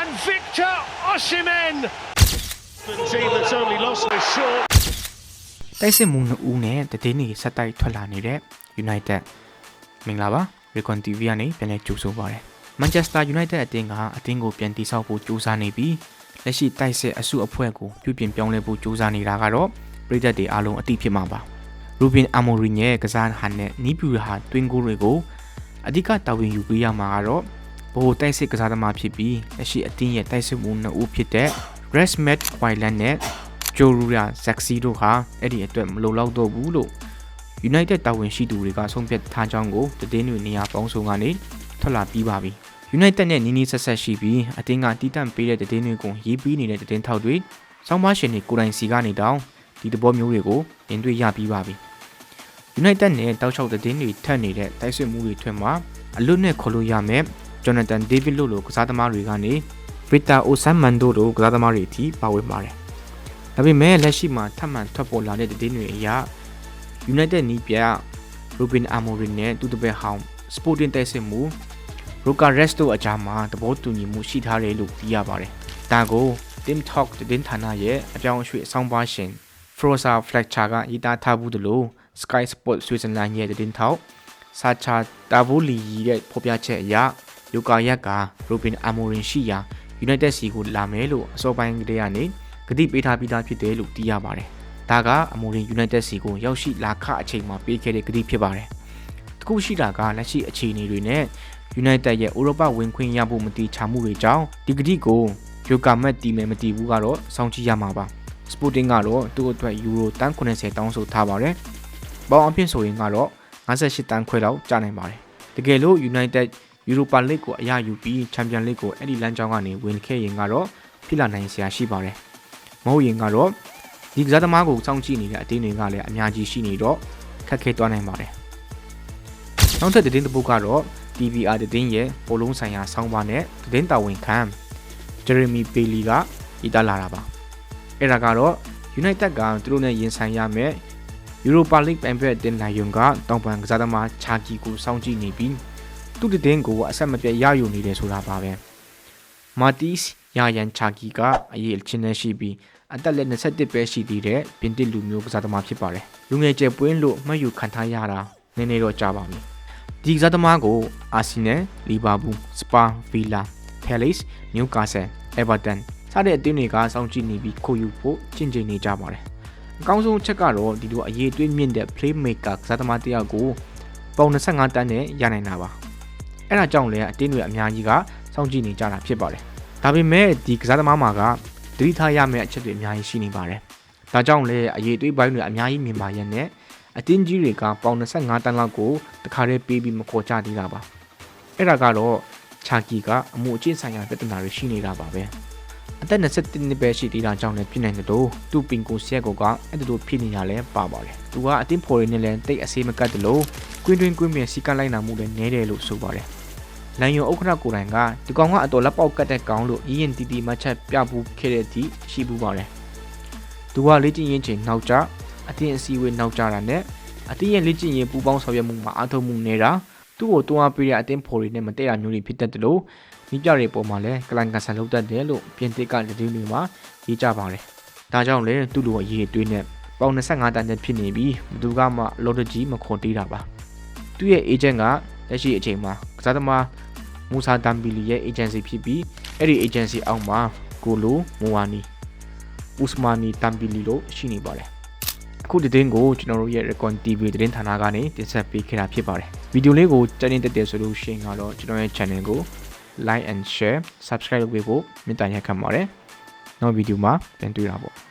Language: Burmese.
and Victor Osimhen. The team that's only lost a short တိုက်စစ်မှုနှစ်ဦးနဲ့တည်င်းတွေဆက်တိုက်ထွက်လာနေတဲ့ United မင်္ဂလာပါ Recon TV ကနေပြန်လည်ကြိုဆိုပါရစေ Manchester United အသင်းကအသင်းကိုပြန်တည်ဆောက်ဖို့ကြိုးစားနေပြီးလက်ရှိတိုက်စစ်အစုအဖွဲ့ကိုပြုပြင်ပြောင်းလဲဖို့ကြိုးစားနေတာကတော့ပြည်သက်တွေအားလုံးအသိဖြစ်မှာပါ Ruben Amorim ရဲ့ကစားဟန်နဲ့နီးပြူဟာတွင်းကိုတွေကိုအဓိကတာဝန်ယူပေးရမှာကတော့ ဘိုးတိုက်စစ်ကစားသမားဖြစ်ပြီးလက်ရှိအသင်းရဲ့တိုက်စစ်မှုနှစ်ဦးဖြစ်တဲ့ Resmet Quailan နဲ့ Jorura Zaxi တို့ဟာအဲ့ဒီအတွက်မလုံလောက်တော့ဘူးလို့ United တာဝန်ရှိသူတွေကဆုံးဖြတ်ထားကြောင်းကိုတည်င်းတွေနေရာပေါင်းစုံကနေထွက်လာပြီးပါပြီ။ United နဲ့နီးနီးဆက်ဆက်ရှိပြီးအတင်းကတီးတန့်ပေးတဲ့တည်င်းတွေကိုရေးပြီးနေတဲ့တည်င်းထောက်တွေစောင်းမရှင်တွေကိုယ်တိုင်စီကနေတောင်းဒီတဘောမျိုးတွေကိုမြင်တွေ့ရပြီးပါပြီ။ United နဲ့တောက်လျှောက်တည်င်းတွေထက်နေတဲ့တိုက်စစ်မှုတွေထွင်မှာအလွတ်နဲ့ခေါ်လို့ရမယ် Jonathan David လို့လိုကစားသမားတွေကနေ Victor Osimhen တို့လိုကစားသမားတွေအထိပါဝင်ပါတယ်။ဒါပေမဲ့လက်ရှိမှာထပ်မံထွက်ပေါ်လာတဲ့တည်င်းတွေအရ United နီးပြ Ruben Amorim နဲ့သူတပည့်ဟောင်း Sporting တိုက်စစ်မှု Roca Rest တို့အကြားမှာသဘောတူညီမှုရှိထားတယ်လို့သိရပါတယ်။ဒါကို Team Talk သတင်းဌာနရဲ့အပြောင်းအရွှေ့အဆောင်ပါရှင် Froza Fletcher ကရေးသားထားဘူးသလို Sky Sport Switzerland ရဲ့သတင်းထောက် Sacha Tavoli ရဲ့ဖော်ပြချက်အရ Luka Yak က Ruben Amorim ရှိရာ United စီကိုလာမယ်လို့အစောပိုင်းကတည်းကနေကတိပေးထားပြီးသားဖြစ်တယ်လို့သိရပါတယ်။ဒါကအမိုရင် United စီကိုရောက်ရှိလာခအချိန်မှာပေးခဲ့တဲ့ကတိဖြစ်ပါတယ်။တခုရှိတာကလက်ရှိအခြေအနေတွေနဲ့ United ရဲ့ဥရောပဝင်ခွင့်ရဖို့မတိချမှုတွေကြောင့်ဒီကတိကိုယိုကာမက်တီမယ်မတီဘူးကတော့စောင့်ကြည့်ရမှာပါ။ Sporting ကတော့သူ့အတွက်ယူရိုတန်း90တောင်းဆိုထားပါတယ်။ပေါင်းအဖြစ်ဆိုရင်ကတော့58တန်းခွဲလောက်ကျနိုင်ပါတယ်။တကယ်လို့ United Europa League ကိုအရယူပြီး Champions League ကိုအဲ့ဒီလမ်းကြောင်းကနေဝင်ခဲ့ရင်ကတော့ဖြစ်လာနိုင်စရာရှိပါတယ်။မဟုတ်ရင်ကတော့ဒီကစားသမားကိုစောင့်ကြည့်နေတဲ့အတင်းတွေကလည်းအများကြီးရှိနေတော့ခက်ခဲသွားနိုင်ပါတယ်။နောက်ထပ်သတင်းတစ်ပုဒ်ကတော့ TVR သတင်းရဲ့ပိုလုံးဆိုင်ရာဆောင်းပါးနဲ့သတင်းတာဝန်ခံ Jeremy Bailey ကရေးသားလာတာပါ။အဲ့ဒါကတော့ United ကသူတို့နဲ့ရင်ဆိုင်ရမယ့် Europa League ပန်ဖက်တင်နိုင်ယုံကတောင်ပန်ကစားသမားချာကီကိုစောင့်ကြည့်နေပြီး သူ့တင်းကိုအဆက်မပြတ်ရယူနေတယ်ဆိုတာပါပဲ။ Matis ယာယန်ချာကီကအရေးချင်းနဲ့ရှိပြီးအသက်လက်21ပဲရှိသေးတဲ့ပြင်သစ်လူမျိုးကစားသမားဖြစ်ပါတယ်။လူငယ်ကျယ်ပွင့်လို့မှတ်ယူခံထားရတာနည်းနည်းတော့ကြာပါပြီ။ဒီကစားသမားကိုအာဆင်နယ်၊လီဗာပူး၊စပါ၊ဗီလာ၊ပယ်လိစ်၊နျူကာဆယ်၊အေဗာတန်စတဲ့အသင်းတွေကစောင့်ကြည့်နေပြီးခိုးယူဖို့ချင့်ချိန်နေကြပါတယ်။အကောင်းဆုံးချက်ကတော့ဒီလိုအရေးသွေးမြင့်တဲ့ playmaker ကစားသမားတစ်ယောက်ကိုပုံ25တန်းနဲ့ရနိုင်တာပါ။ အဲ့ဒါကြောင့်လည်းအတင်းတွေအများကြီးကစောင့်ကြည့်နေကြတာဖြစ်ပါတယ်။ဒါပေမဲ့ဒီကစားသမားမှာကသတိထားရမယ့်အချက်တွေအများကြီးရှိနေပါတယ်။ဒါကြောင့်လည်းအရေးသွေးပိုင်းတွေအများကြီးမြင်ပါရဲ့နဲ့အတင်းကြီးတွေကပေါင်25တန်းလောက်ကိုတခါတည်းပေးပြီးမခေါ်ကြသေးတာပါ။အဲ့ဒါကတော့ချာကီကအမှုအကျင့်ဆိုင်ရာပြဿနာတွေရှိနေတာပါပဲ။အသက်27နှစ်ပဲရှိသေးတာကြောင့်လည်းဖြစ်နိုင်တယ်လို့သူ့ပင်ကိုဆက်ကောကအဲ့ဒါလိုဖြစ်နေရလဲပါပါတယ်။သူကအတင်းဖော်ရင်းနဲ့လည်းတိတ်အစေးမကတ်တယ်လို့ကွင်းတွင်းကွင်းမြင်စီကလိုက်နာမှုလည်းနည်းတယ်လို့ဆိုပါတယ်။ လန်ယုံဥက္ခရကိုယ်တိုင်ကဒီကောင်ကအတော်လက်ပေါက်ကတ်တဲ့ကောင်လို့ရင်းရင်တီတီမှတ်ချက်ပြပူးခဲ့တဲ့အထိရှိပူးပါတယ်။သူကလေ့ကျင့်ရင်းချိန်နောက်ကျအတင်းအစည်းအဝေးနောက်ကျတာနဲ့အတင်းရဲ့လေ့ကျင့်ရေးပူပေါင်းဆောင်ရွက်မှုမှာအားထုတ်မှုနေတာသူ့ကိုတွန်းအားပေးတဲ့အတင်းဖော်တွေနဲ့မတည့်ရမျိုးတွေဖြစ်တတ်တယ်လို့မိပြတွေပေါ်မှာလည်းကလန်ကန်ဆန်လုပ်တတ်တယ်လို့ပြင်သစ်ကသတင်းတွေမှာရေးကြပါတယ်။ဒါကြောင့်လည်းသူ့လိုအရေးအသွေးနဲ့ပေါင်25တန်းနဲ့ဖြစ်နေပြီးဘသူကမှလော်တကြီးမခွန်တေးတာပါ။သူ့ရဲ့ agent ကလက်ရှိအချိန်မှာကစားသမား မူဆာတမ်ဘီလီရဲ့ agency ဖြစ်ပြီးအဲ့ဒီ agency အောက်မှာကိုလိုမိုဝါနီဥစမာနီတမ်ဘီလီလို့ရှိနေပါတယ်အခုဒီတင်းကိုကျွန်တော်တို့ရဲ့ Recon TV သတင်းဌာနကနေတင်ဆက်ပေးခဲ့တာဖြစ်ပါတယ်ဗီဒီယိုလေးကိုကြိုက်နေတဲ့တဲ့ဆိုလို့ရှိရင်ကတော့ကျွန်တော်ရဲ့ channel ကို like and share subscribe လုပ်ပေးဖို့မေတ္တာရပ်ခံပါတယ်နောက်ဗီဒီယိုမှာပြန်တွေ့တာပေါ့